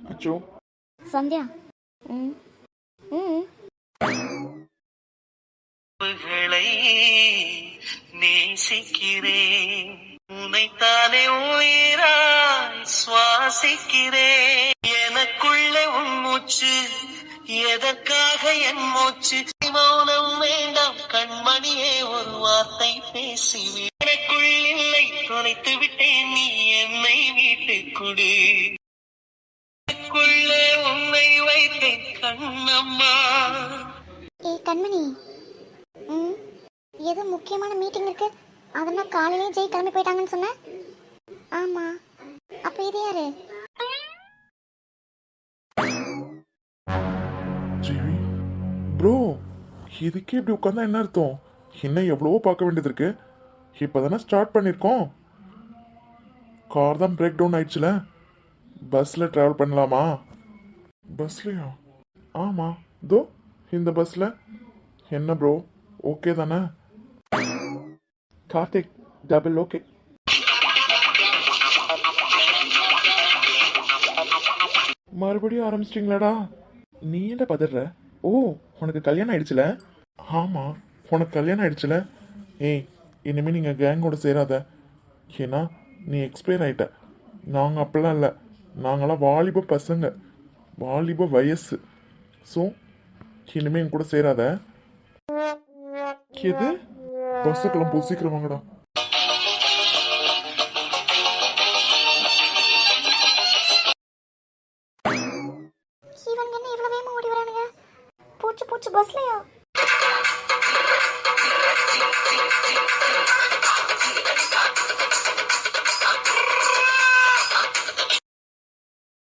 அச்சோ. சந்தியா ம் ம். நேசிக்கிறேன் உனைத்தானே உயிராய் சுவாசிக்கிறேன். எனக்குள்ள உன் மூச்சு எதற்காக என் மூச்சு? மௌனம் வேண்டாம். கண்மணியே ஒரு வார்த்தை பேசி எனக்குள் இல்லை. தொலைத்து விட்டேன். நீ என்னை வீட்டுக் எனக்குள்ளே உன்னை வைத்தேன் கண்ணம்மா. ஏய் கண்மணி. ம் ஏதோ முக்கியமான மீட்டிங் இருக்கு. அதனால காலையிலே ஜெய் கிளம்பி போயிட்டாங்கன்னு சொன்ன? ஆமா. ஜிவி ப்ரோ இதுக்கே இப்படி உட்காந்தா என்ன அர்த்தம்? இன்னும் எவ்வளவோ பார்க்க வேண்டியது இருக்கு இப்போ தானே ஸ்டார்ட் பண்ணியிருக்கோம் கார் தான் பிரேக் டவுன் ஆயிடுச்சுல. பஸ்ஸில் ட்ராவல் பண்ணலாமா? பஸ்லையா ஆமாம் தோ இந்த பஸ்ஸில் என்ன ப்ரோ ஓகே தானே? கார்த்திக் டபுள் ஓகே மறுபடியும் ஆரம்பிச்சிட்டிங்களாடா? நீ என்ன பதற ஓ உனக்கு கல்யாணம் ஆயிடுச்சுல? ஆமா உனக்கு கல்யாணம் ஆயிடுச்சுல? ஏய் இனிமே நீங்க கேங்கோட சேராத. ஏன்னா நீ எக்ஸ்பயர் ஆயிட்ட. நாங்க அப்படிலாம் இல்லை. நாங்களாம் வாலிப பசங்க. வாலிப வயசு. ஸோ இனிமே என் கூட சேராத. எது? பஸ்ஸுக்கெல்லாம் போ சீக்கிரம் வாங்கடா. இவனுங்க என்ன இவ்வளோ வேகமாக ஓடி வரானுங்க? போச்சு போச்சு பஸ்லையா